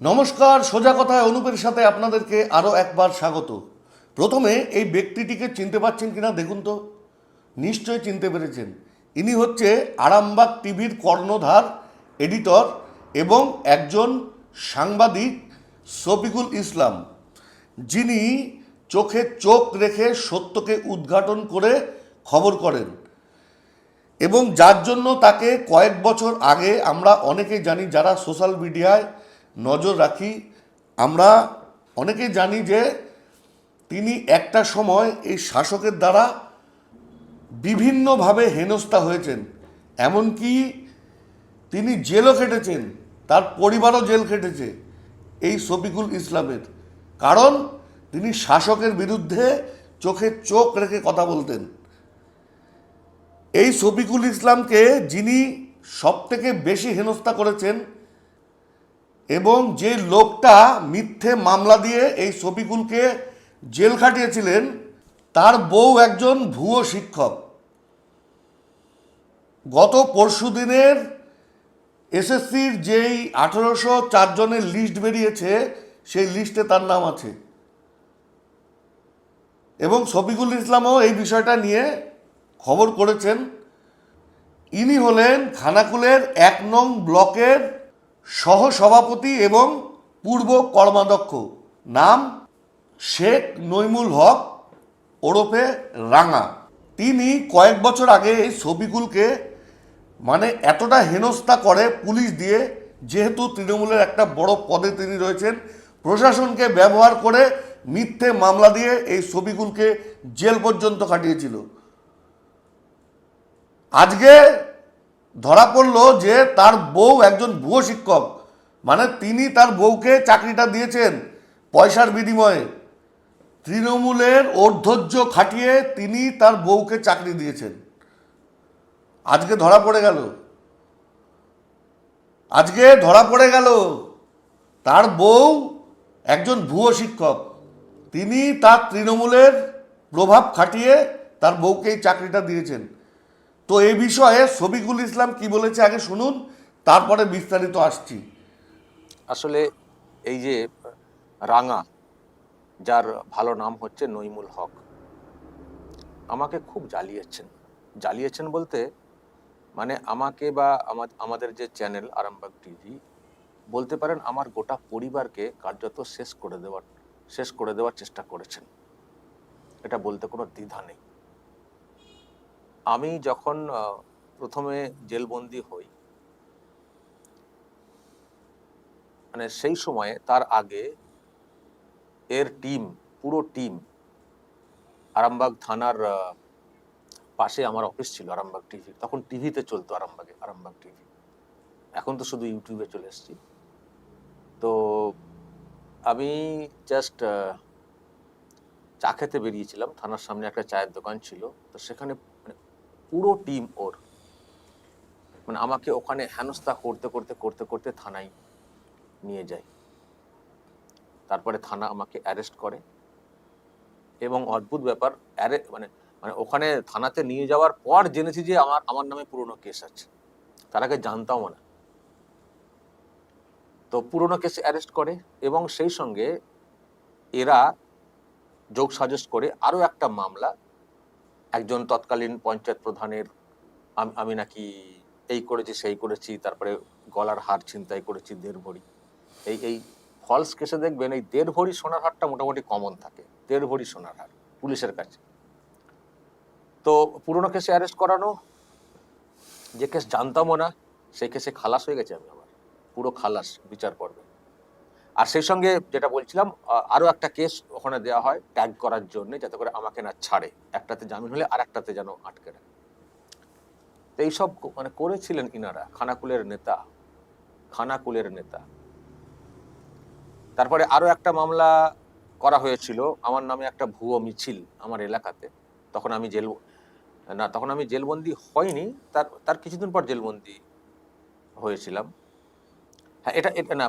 নমস্কার, সোজা কথায় অনুপের সাথে আপনাদেরকে আরও একবার স্বাগত। প্রথমে এই ব্যক্তিটিকে চিনতে পারছেন কিনা দেখুন তো। নিশ্চয়ই চিনতে পেরেছেন। ইনি হচ্ছে আরামবাগ টিভির কর্ণধার, এডিটর এবং একজন সাংবাদিক শফিকুল ইসলাম, যিনি চোখে চোখ রেখে সত্যকে উদ্ঘাটন করে খবর করেন। এবং যার জন্য তাকে কয়েক বছর আগে আমরা অনেকেই জানি যারা সোশ্যাল মিডিয়ায় নজর রাখি। আমরা অনেকেই জানি যে তিনি একটা সময় এই শাসকের দ্বারা বিভিন্নভাবে হেনস্থা হয়েছেন। এমনকি তিনি জেলও খেটেছেন, তার পরিবারও জেল খেটেছে এই শফিকুল ইসলামের। কারণ তিনি শাসকের বিরুদ্ধে চোখে চোখ রেখে কথা বলতেন। এই শফিকুল ইসলামকে যিনি সবথেকে বেশি হেনস্থা করেছেন এবং যে লোকটা মিথ্যে মামলা দিয়ে এই শফিকুলকে জেল খাটিয়েছিলেন, তার বউ একজন ভুয়ো শিক্ষক। গত পরশু দিনের এসএসসির যেই আঠেরোশো চারজনের লিস্ট বেরিয়েছে, সেই লিস্টে তার নাম আছে। এবং শফিকুল ইসলামও এই বিষয়টা নিয়ে খবর করেছেন। ইনি হলেন খানাকুলের এক নং ব্লকের সহসভাপতি এবং পূর্ব কর্মাধ্যক্ষ। নাম শেখ নইমুল হক, ওরফে রাঙা। তিনি কয়েক বছর আগে এই শফিকুলকে মানে এতটা হেনস্থা করে পুলিশ দিয়ে, যেহেতু তৃণমূলের একটা বড় পদে তিনি রয়েছেন, প্রশাসনকে ব্যবহার করে মিথ্যে মামলা দিয়ে এই শফিকুলকে জেল পর্যন্ত কাটিয়েছিল। আজকে ধরা পড়ল যে তার বউ একজন ভুয়ো শিক্ষক। মানে তিনি তার বউকে চাকরিটা দিয়েছেন পয়সার বিনিময়ে। তৃণমূলের ঔর্ধর্য খাটিয়ে তিনি তার বউকে চাকরি দিয়েছেন। আজকে ধরা পড়ে গেল। আজকে ধরা পড়ে গেল। তার বউ একজন ভুয়ো শিক্ষক। তিনি তার তৃণমূলের প্রভাব খাটিয়ে তার বউকে এই চাকরিটা দিয়েছেন। তো এই বিষয়ে শফিকুল ইসলাম কি বলেছে আগে শুনুন, তারপরে বিস্তারিত আসছি। আসলে এই যে রাঙা, যার ভালো নাম হচ্ছে নইমুল হক, আমাকে খুব জ্বালিয়েছেন। জ্বালিয়েছেন বলতে মানে আমাকে বা আমাদের যে চ্যানেল আরামবাগ টিভি, বলতে পারেন আমার গোটা পরিবারকে কার্যত শেষ করে দেওয়ার, শেষ করে দেওয়ার চেষ্টা করেছেন। এটা বলতে কোনো দ্বিধা নেই। আমি যখন প্রথমে জেলবন্দি হই মানে সেই সময়ে, তার আগে এর টিম, পুরো টিম আরামবাগ থানার পাশে আমার অফিস ছিল আরামবাগ টিভি। তখন টিভিতে চলতো আরামবাগে, আরামবাগ টিভি। এখন তো শুধু ইউটিউবে চলে এসেছি। তো আমি জাস্ট চা খেতে বেরিয়েছিলাম। থানার সামনে একটা চায়ের দোকান ছিল। তো সেখানে পুরো টিম ওর। মানে আমাকে ওখানে হেনস্থা করতে করতে করতে করতে থানায় নিয়ে যায়। তারপরে থানা আমাকে অ্যারেস্ট করে। এবং অদ্ভুত ব্যাপার মানে মানে ওখানে থানাতে নিয়ে যাওয়ার পর জেনেছি যে আমার আমার নামে পুরনো কেস আছে। তার আগে জানতামও না। তো পুরনো কেসে অ্যারেস্ট করে এবং সেই সঙ্গে এরা যোগ সাজেস্ট করে আরও একটা মামলা একজন তৎকালীন পঞ্চায়েত প্রধানের, আমি নাকি এই করেছি, সেই করেছি, তারপরে গলার হার ছিনতাই করেছি দেড় ভরি। এই এই ফলস কেসে দেখবেন এই দেড় ভরি সোনার হারটা মোটামুটি কমন থাকে, দেড় ভরি সোনার হার পুলিশের কাছে। তো পুরোনো কেসে অ্যারেস্ট করানো, যে কেস জানতামও না, সেই কেসে খালাস হয়ে গেছে আমি আবার, পুরো খালাস, বিচার পর্বে। আর সেই সঙ্গে যেটা বলছিলাম আহ, আরও একটা কেস ওখানে দেওয়া হয় ট্যাগ করার জন্য যাতে করে আমাকে না ছাড়ে। একটাতে জামিন হলে আর একটাতে যেন আটকে রাখে। তো এইসব মানে করেছিলেন ইনারা খানাকুলের নেতা খানাকুলের নেতা। তারপরে আরও একটা মামলা করা হয়েছিল আমার নামে একটা ভুয়ো মিছিল আমার এলাকাতে। তখন আমি জেল না তখন আমি জেলবন্দি হয়নি তার তার কিছুদিন পর জেলবন্দি হয়েছিলাম। হ্যাঁ এটা এটা না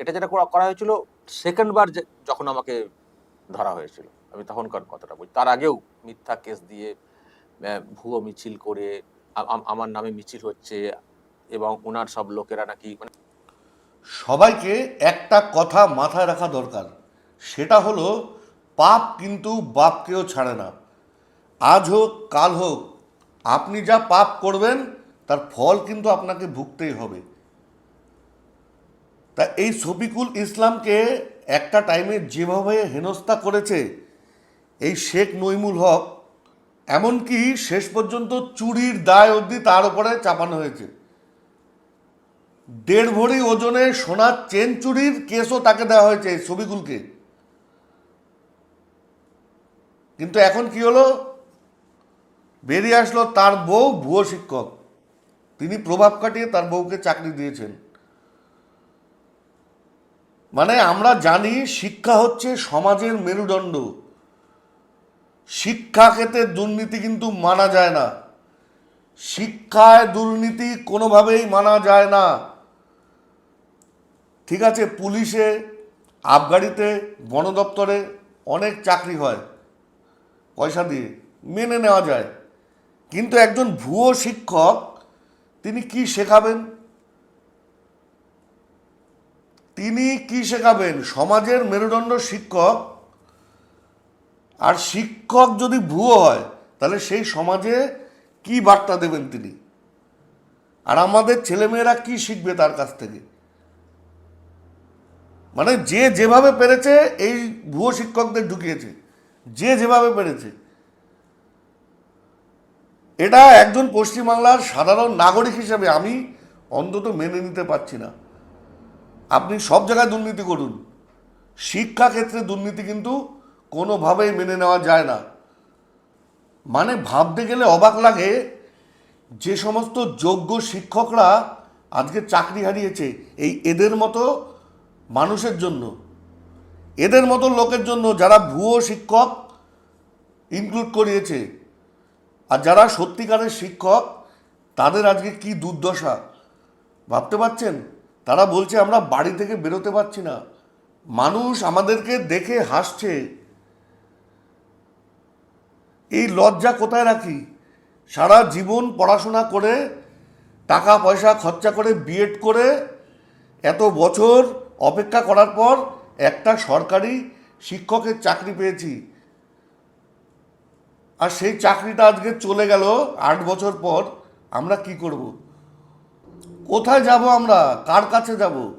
এটা যেটা করা হয়েছিল সেকেন্ড বার যখন আমাকে ধরা হয়েছিল। আমি তখনকার কথাটা বলছি তার আগেও মিথ্যা কেস দিয়ে ভুয়ো মিছিল করে আমার নামে মিছিল হচ্ছে এবং ওনার সব লোকেরা নাকি মানে সবাইকে একটা কথা মাথায় রাখা দরকার। সেটা হলো, পাপ কিন্তু বাপকেও ছাড়ে না। আজ হোক, কাল হোক, আপনি যা পাপ করবেন, তার ফল কিন্তু আপনাকে ভুগতেই হবে। তা এই শফিকুল ইসলামকে একটা টাইমে যেভাবে হেনস্থা করেছে, এই শেখ নইমুল হক, এমনকি শেষ পর্যন্ত চুরির দায় অবধি তার উপরে চাপানো হয়েছে। দেড় ভরি ওজনে সোনার চেন চুরির কেসও তাকে দেওয়া হয়েছে ছবিগুলকে কিন্তু এখন কি হলো? বেরিয়ে আসলো তার বউ ভুয়ো শিক্ষক। তিনি প্রভাব কাটিয়ে তার বউকে চাকরি দিয়েছেন। মানে আমরা জানি শিক্ষা হচ্ছে সমাজের মেরুদণ্ড। শিক্ষা ক্ষেত্রে দুর্নীতি কিন্তু মানা যায় না। শিক্ষায় দুর্নীতি কোনোভাবেই মানা যায় না। ঠিক আছে, পুলিশে আবগারিতে বন দপ্তরে অনেক চাকরি হয়, পয়সা দিয়ে, মেনে নেওয়া যায়। কিন্তু একজন ভুয়ো শিক্ষক, তিনি কি শেখাবেন? তিনি কি শেখাবেন? সমাজের মেরুদণ্ড শিক্ষক। আর শিক্ষক যদি ভুয়ো হয়, তাহলে সেই সমাজে কি বার্তা দেবেন তিনি? আর আমাদের ছেলেমেয়েরা কি শিখবে তার কাছ থেকে? মানে যে যেভাবে পেরেছে, এই ভুয়ো শিক্ষকদের ঢুকিয়েছে। যে যেভাবে পেরেছে। এটা একজন পশ্চিমবাংলার সাধারণ নাগরিক হিসেবে আমি অন্তত মেনে নিতে পারছি না। আপনি সব জায়গায় দুর্নীতি করুন। শিক্ষা ক্ষেত্রে দুর্নীতি কিন্তু কোনোভাবেই মেনে নেওয়া যায় না। মানে ভাবতে গেলে অবাক লাগে যে সমস্ত যোগ্য শিক্ষকরা আজকে চাকরি হারিয়েছে এই এদের মতো মানুষের জন্য। এদের মতো লোকের জন্য যারা ভুয়ো শিক্ষক ইনক্লুড করিয়েছে। আর যারা সত্যিকারের শিক্ষক, তাদের আজকে কি দুর্দশা? ভাবতে পারছেন? তারা বলছে, আমরা বাড়ি থেকে বেরোতে পারছি না। মানুষ আমাদেরকে দেখে হাসছে। এই লজ্জা কোথায় রাখি? সারা জীবন পড়াশোনা করে, টাকা পয়সা খরচা করে বিএড করে, এত বছর অপেক্ষা করার পর একটা সরকারি শিক্ষকের চাকরি পেয়েছি। আর সেই চাকরিটা আজকে চলে গেল আট বছর পর, আমরা কি করব? কোথায় যাব আমরা? কার কাছে যাব?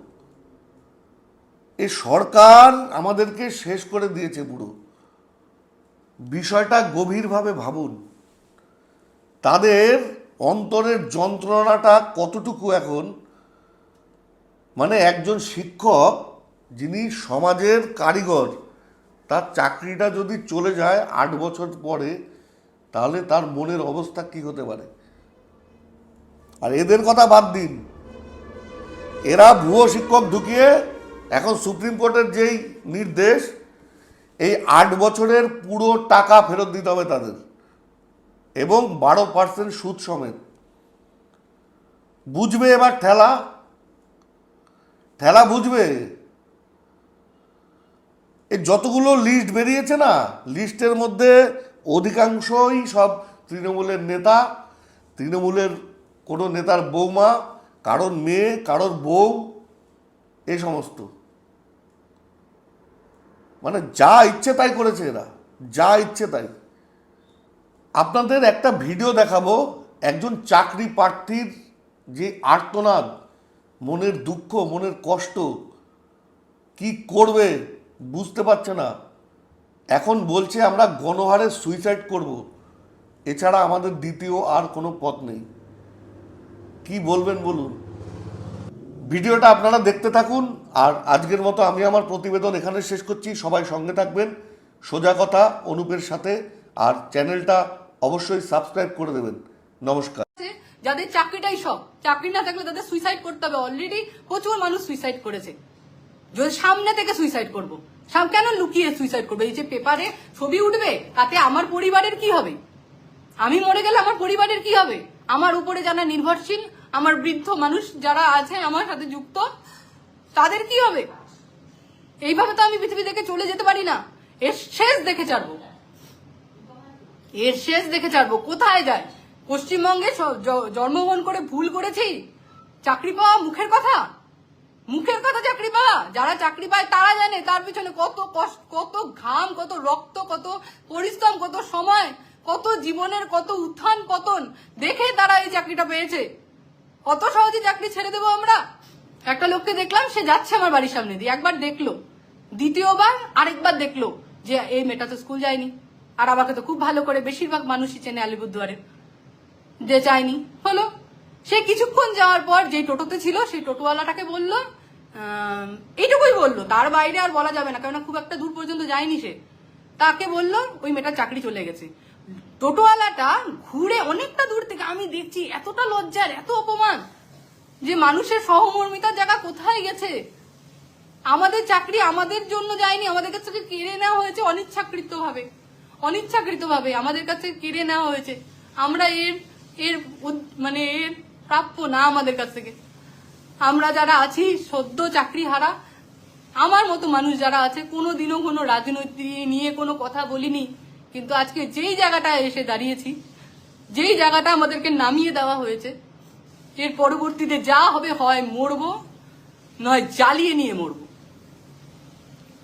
এই সরকার আমাদেরকে শেষ করে দিয়েছে পুরো। বিষয়টা গভীরভাবে ভাবুন। তাদের অন্তরের যন্ত্রণাটা কতটুকু এখন? মানে একজন শিক্ষক যিনি সমাজের কারিগর, তার চাকরিটা যদি চলে যায় আট বছর পরে, তাহলে তার মনের অবস্থা কি হতে পারে? আর এদের কথা বাদ দিন। এরা ভুয়ো শিক্ষক ঢুকিয়ে এখন সুপ্রিম কোর্টের যেই নির্দেশ, এই আট বছরের পুরো টাকা ফেরত দিতে হবে তাদের। এবং বারো পার্সেন্ট সুদ সমেত। বুঝবে এবার ঠেলা? ঠেলা বুঝবে? এই যতগুলো লিস্ট বেরিয়েছে না, লিস্টের মধ্যে অধিকাংশই সব তৃণমূলের নেতা, তৃণমূলের কোনো নেতার বৌমা, কারোর মেয়ে, কারোর বউ, এ সমস্ত। মানে যা ইচ্ছে তাই করেছে এরা, যা ইচ্ছে তাই। আপনাদের একটা ভিডিও দেখাবো, একজন চাকরি প্রার্থীর যে আর্তনাদ, মনের দুঃখ, মনের কষ্ট, কি করবে বুঝতে পারছে না। এখন বলছে আমরা গণহারে সুইসাইড করব। এছাড়া আমাদের দ্বিতীয় আর কোনো পথ নেই। কি বলবেন বলুন। ভিডিওটা আপনারা দেখতে থাকুন, আর আজকের মতো আমি আমার প্রতিবেদন এখানে শেষ করছি। সবাই সঙ্গে থাকবেন, সোজা কথা অনুপের সাথে, আর চ্যানেলটা অবশ্যই সাবস্ক্রাইব করে দেবেন। নমস্কার। যাদের চাকরিটাই সব, চাকরি না থাকলে তাদের সুইসাইড করতে হবে। অলরেডি প্রচুর মানুষ সুইসাইড করেছে। যদি সামনে থেকে সুইসাইড করব কেন লুকিয়ে সুইসাইড করবে? এই যে পেপারে ছবি উঠবে, তাতে আমার পরিবারের কি হবে? আমি মরে গেলে আমার পরিবারের কি হবে? আমার উপরে যারা নির্ভরশীল আমার বৃদ্ধ মানুষ যারা আছে আমার সাথে যুক্ত, তাদের কি হবে? এইভাবে তো আমি পৃথিবী থেকে চলে যেতে পারি না। এর শেষ দেখে ছাড়বো। এর শেষ দেখে ছাড়বো। কোথায় যায়? পশ্চিমবঙ্গে জন্মগ্রহণ করে ভুল করেছি? চাকরি পাওয়া মুখের কথা? মুখের কথা চাকরি পাওয়া? যারা চাকরি পায় তারা জানে তার পিছনে কত কষ্ট, কত ঘাম, কত রক্ত, কত পরিশ্রম, কত সময়, কত জীবনের কত উত্থান, পতন। দেখে তারা এই চাকরিটা পেয়েছে। কত সহজে চাকরি ছেড়ে দেবো আমরা? একটা লোককে দেখলাম, সে যাচ্ছে আমার বাড়ির সামনে দিয়ে। একবার দেখল। দ্বিতীয়বার আরেকবার দেখল যে এই মেয়েটা তো স্কুল যায়নি। আর আমাকে তো খুব ভালো করে বেশিরভাগ মানুষই চেনে আলিপুরদুয়ারে। যে চায়নি হলো, সে কিছুক্ষণ যাওয়ার পর যে টোটোতে ছিল সেই টোটোওয়ালাটাকে বলল এইটুকুই বলল। তার বাইরে আর বলা যাবে না, কেননা খুব একটা দূর পর্যন্ত যায়নি সে। তাকে বলল, ওই মেয়েটার চাকরি চলে গেছে। টোটোওয়ালাটা ঘুরে অনেকটা দূর থেকে আমি দেখছি, এতটা লজ্জার, এত অপমান যে মানুষের সহমর্মিতার জায়গা কোথায় গেছে? আমাদের চাকরি আমাদের জন্য যায়নি, আমাদের কাছ থেকে কেড়ে নেওয়া হয়েছে অনিচ্ছাকৃত ভাবে অনিচ্ছাকৃত ভাবে আমাদের কাছে কেড়ে নেওয়া হয়েছে। আমরা এর এর মানে এর প্রাপ্য না আমাদের কাছ থেকে। আমরা যারা আছি, সদ্য চাকরি হারা আমার মতো মানুষ যারা আছে কোনো দিনও কোনো রাজনৈতিক নিয়ে কোনো কথা বলিনি। কিন্তু আজকে যেই জায়গাটায় এসে দাঁড়িয়েছি, যেই জায়গাটা আমাদেরকে নামিয়ে দেওয়া হয়েছে, এর পরবর্তীতে যা হবে হয় মরবো, নয় জ্বালিয়ে নিয়ে মরবো।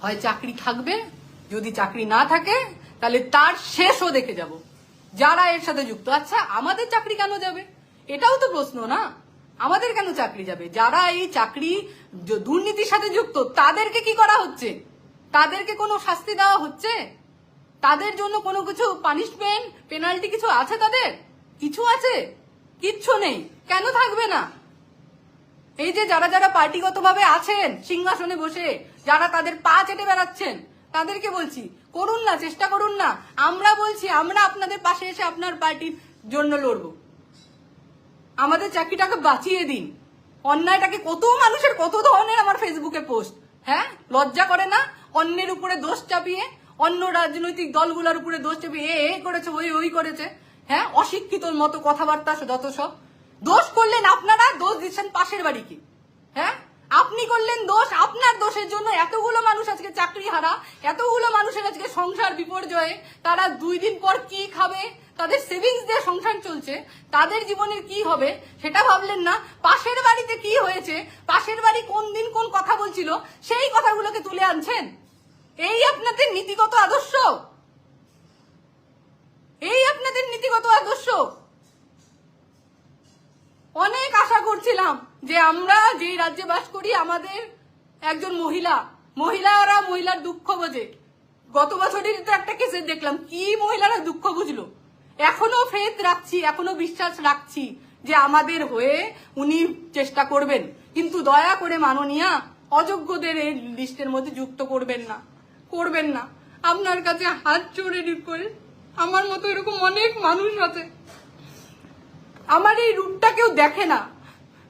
হয় চাকরি থাকবে, যদি চাকরি না থাকে, তাহলে তার শেষও দেখে যাব। যারা এর সাথে যুক্ত আচ্ছা আমাদের চাকরি কেন যাবে? এটাও তো প্রশ্ন না। আমাদের কেন চাকরি যাবে? যারা এই চাকরি দুর্নীতির সাথে যুক্ত, তাদেরকে কি করা হচ্ছে? তাদেরকে কোনো শাস্তি দেওয়া হচ্ছে? তাদের জন্য কোনো কিছু পানিশমেন্ট পেনাল্টি কিছু আছে তাদের? কিছু আছে? কিচ্ছু নেই। কেন থাকবে না? এই যে যারা যারা পার্টিগতভাবে আছেন, সিংহাসনে বসে, যারা তাদের পা চেটে বেড়াচ্ছেন, তাদেরকে বলছি, করুন না, চেষ্টা করুন না। আমরা বলছি, আমরা আপনাদের পাশে এসে আপনার পার্টির জন্য লড়বো। আমাদের চাকরিটাকে বাঁচিয়ে দিন। অন্যায়টাকে কত মানুষের, কত ধরনের আমার ফেসবুকে পোস্ট হ্যাঁ? লজ্জা করে না? অন্যের উপরে দোষ চাপিয়ে অন্য রাজনৈতিক দলগুলোর উপরে দোষ চাপিয়ে এ এ করেছে, ওই ওই করেছে। হ্যাঁ অশিক্ষিতর মতো কথাবার্তা যত সব। দোষ করলেন আপনারা, দোষ দিচ্ছেন পাশের বাড়িকে হ্যাঁ আপনি করলেন দোষ, আপনার দোষের জন্য এতগুলো মানুষ আজকে চাকরি হারা, এতগুলো মানুষের আজকে সংসার বিপর্যয়ে, তারা দুই দিন পর কি খাবে, তাদের সেভিংস দিয়ে সংসার চলছে, তাদের জীবনের কি হবে, সেটা ভাবলেন না। পাশের বাড়িতে কি হয়েছে, পাশের বাড়ি কোন দিন কোন কথা বলছিল, সেই কথাগুলোকে তুলে আনছেন? এই আপনাদের নীতিগত আদর্শ? এই আপনাদের নীতিগত আদর্শ? অনেক আশা করছিলাম যে আমরা যে রাজ্যে বাস করি, আমাদের একজন মহিলা, মহিলারা মহিলার দুঃখ বোঝে। গত বছরের তো একটা কেসে দেখলাম, কি মহিলারা দুঃখ বুঝলো? এখনও ফেথ রাখছি, এখনও বিশ্বাস রাখছি যে আমাদের হয়ে উনি চেষ্টা করবেন। কিন্তু দয়া করে মাননীয়া, অযোগ্যদের এই লিস্টের মধ্যে যুক্ত করবেন না। করবেন না। আপনার কাছে হাত জোড়ে করে। আমার মতো এরকম অনেক মানুষ আছে। আমার এই রূপটা কেউ দেখে না।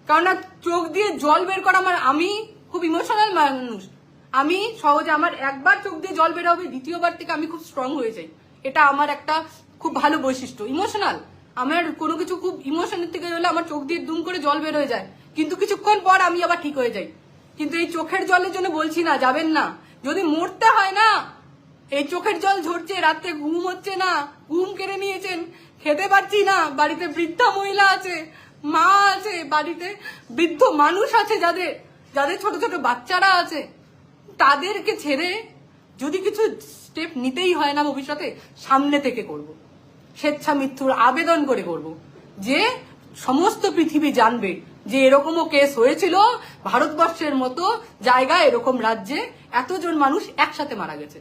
কারণ চোখ দিয়ে জল বের করা আমার আমি খুব ইমোশনাল মানুষ। আমি সহজে আমার একবার চোখ দিয়ে জল বের হবে, দ্বিতীয়বার থেকে আমি খুব স্ট্রং হয়ে যাই। এটা আমার একটা খুব ভালো বৈশিষ্ট্য। ইমোশনাল আমার কোনো কিছু খুব ইমোশনের থেকে হলে আমার চোখ দিয়ে দুম করে জল বের হয়ে যায়। কিন্তু কিছুক্ষণ পর আমি আবার ঠিক হয়ে যাই। কিন্তু এই চোখের জলের জন্য বলছি না, যাবেন না। যদি মরতে হয় না, এই চোখের জল ঝরছে, রাতে ঘুম হচ্ছে না, ঘুম কেড়ে নিয়েছেন, খেতে পারছি না, বাড়িতে বৃদ্ধা মহিলা আছে, মা আছে, বাড়িতে বৃদ্ধ মানুষ আছে যাদের যাদের ছোট ছোট বাচ্চারা আছে, তাদেরকে ছেড়ে যদি কিছু স্টেপ নিতেই হয় না ভবিষ্যতে, সামনে থেকে করব। স্বেচ্ছা মৃত্যুর আবেদন করে করব। যে সমস্ত পৃথিবী জানবে যে এরকমও কেস হয়েছিল, ভারতবর্ষের মতো জায়গা এরকম রাজ্যে এতজন মানুষ একসাথে মারা গেছে।